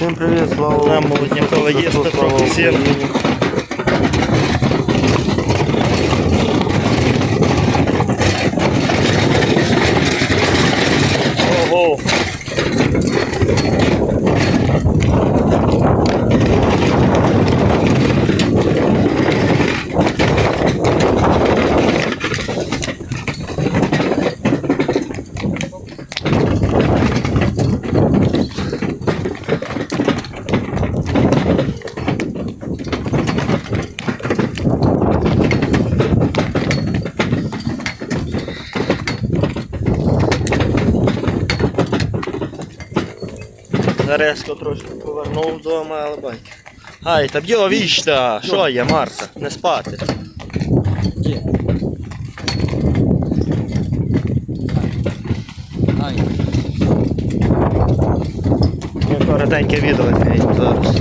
Всем привет, слава Богу, Нам їсти слава трохи Резко трошки повернув вдома, але байки. Ай, та б'є вічта! Що є, Марта? Не спати. Я коротеньке відео зараз.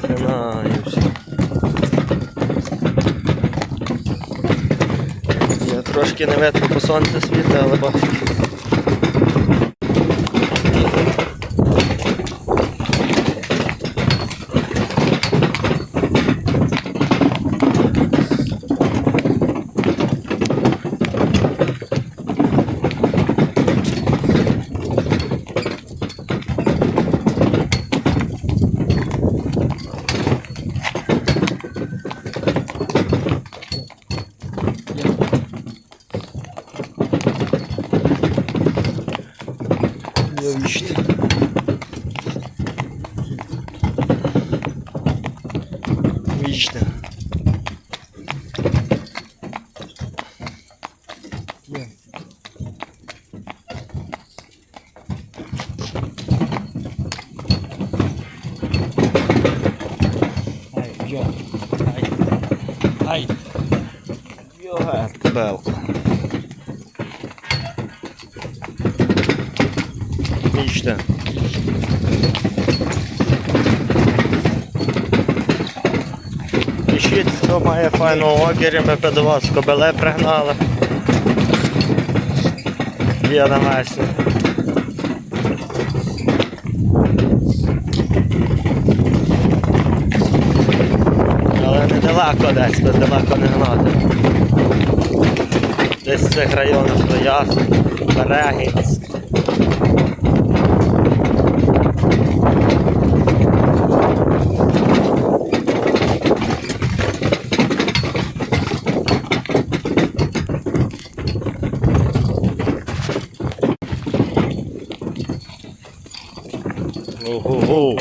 Тримаюся. Я трошки не видно по сонце світа, але бачу. Вічте. Вічте. Ай, йо. Ай. Ай. Йога, белка. Вічте. Пишіть, хто має файного огіря, ми до вас кобеле пригнали. Є на месі. Але недалеко десь, бо далеко не гнати. Десь в цих районах то ясно. Берегінськ. Ого-го.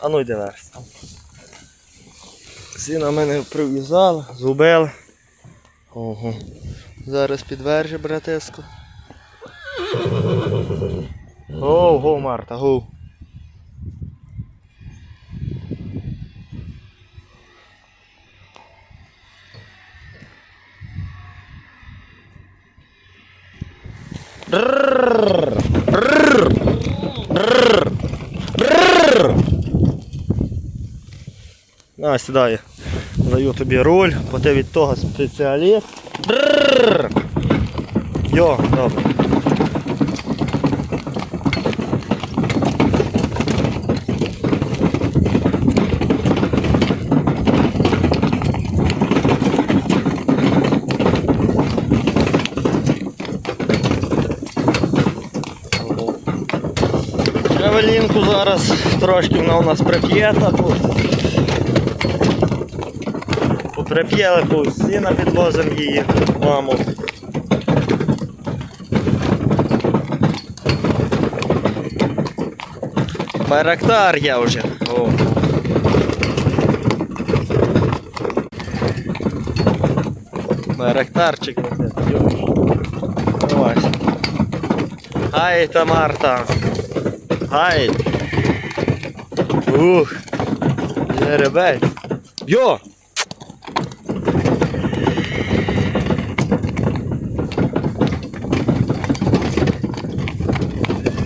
А ну йди верс. Сина мене прив'язали, зубили. Ого. Зараз підверже, братеску. Гоу, гоу, Марта, гоу. Бррр. Бррр. Даю тобі руль, бо ти від того спеціаліст. Бррр. Йо, добре. Джавелінку зараз трошки вона у нас прип'єта тут. Прип'єли по сіна підвозимо її, маму. Байрактар я вже. О. Байрактарчик. Давай. Ай, та Марта. Ай. Ух. Жеребець. Йо!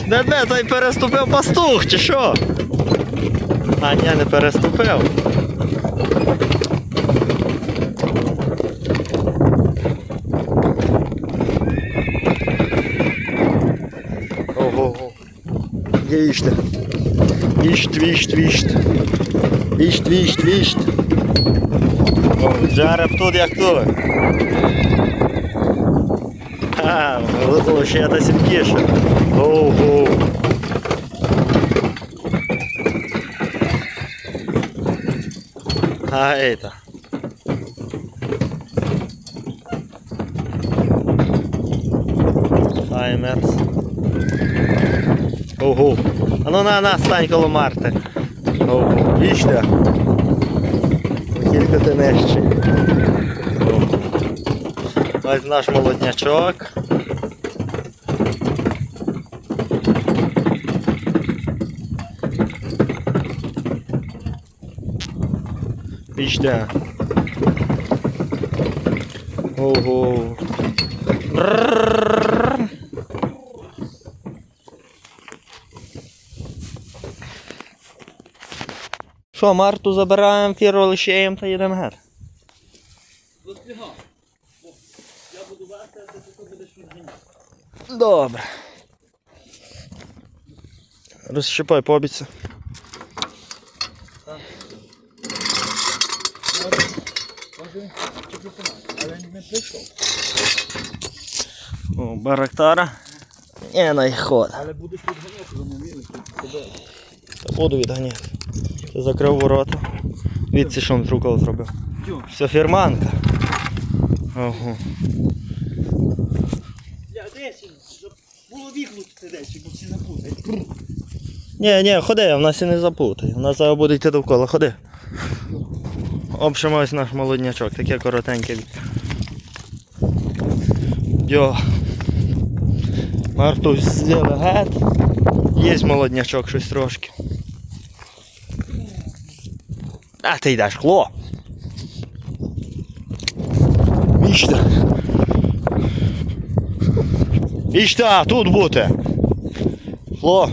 Де де той переступив пастух, чи що? А ні, не переступив. Ого. Їжте. Віщт, віщт, віщт. Віщт, віщт, віщт. О, Жереб тут як тут. Ха, лише та сімкіше. Ого. А это. Хаймерс. Ого. А ну на, на, стань коло Марти. Ого. Вічня. Тільки ти нижче. Ось наш молоднячок. Пічте. Ого. Що, Марту забираємо, фіру лишаємо та їдемо гер. Я буду вести, а ти будеш відгінати. Добре. Розщипай, пообіця. Може, пропонувати, але не прийшов. О, Барактара. Не на ход. Але будеш відганяти, вони вміли, тебе. Та буду відганяти. Ти закрив ворота. Відці, що він трукол зробив. Все фірманка. Ого. Я десь, було вікнути десь, бо всі напутають. Ні, ні, ходи, в нас і не заплутай. У нас зараз буде йти довкола, ходи. Общем, ось наш молоднячок, таке коротеньке. Йо. Мартусь з'їли гет. Є молоднячок щось трошки. А ти йдеш, хло. Вічте. Вічте, тут бути. Хло.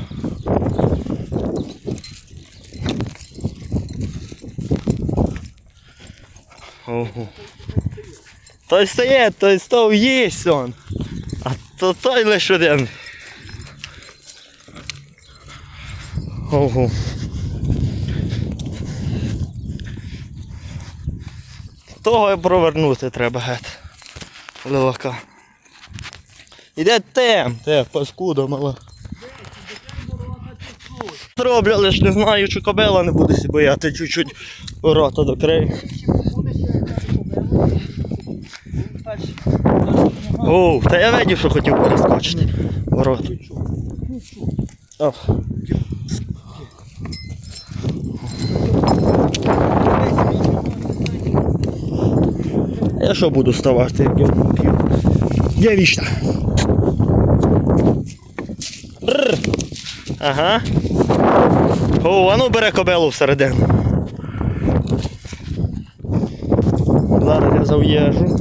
Ого. Той стоїть, той стов їсть он. А то той лиш один. Ого. Того і провернути треба гет. Левака. Іде тем, те, паскуда мала. Роблю, лиш не знаю, чи кобила не буде бояти, чуть-чуть рота докрию. О, та я видів, що хотів перескочити. Ворот. Я що буду ставати, як я п'ю? Є вічна. Ага. О, а ну бере кобелу всередину. Зараз я зав'їжу.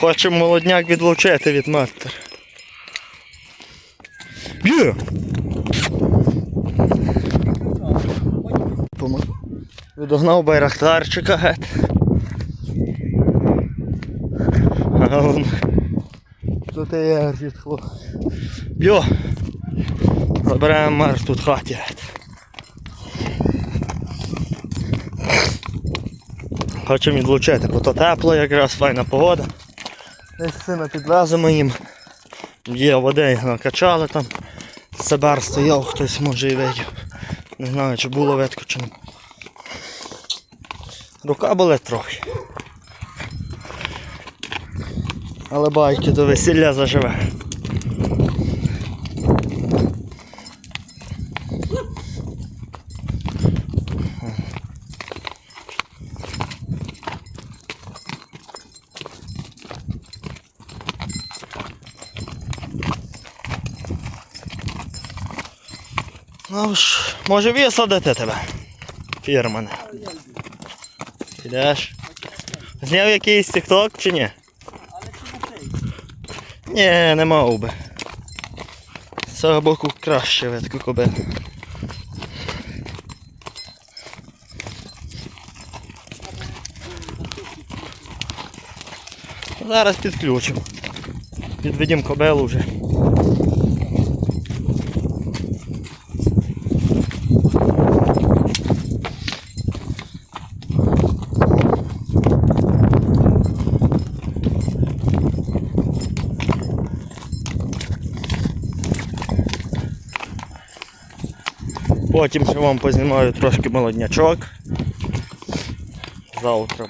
Хочемо молодняк відлучити від матері. Б'є! Відогнав байрактарчика геть. А он тут є житхло. Б'є! Забираємо мар тут хаті. Хочемо відлучити, бо то тепло якраз файна погода. Десь сина підвеземо їм. Є води накачали там. Себар стояв, хтось може і видів. Не знаю, чи було видко чи не. Рука болить трохи. Але байки до весілля заживе. Ну ж, може висадити тебе. Фірмане. Підеш? Зняв якийсь тікток чи ні? Ні, не мав би. З цього боку краще видко кобил. Зараз підключимо. Підведемо кобилу вже. Потім ще вам познімаю трошки молоднячок. Завтра.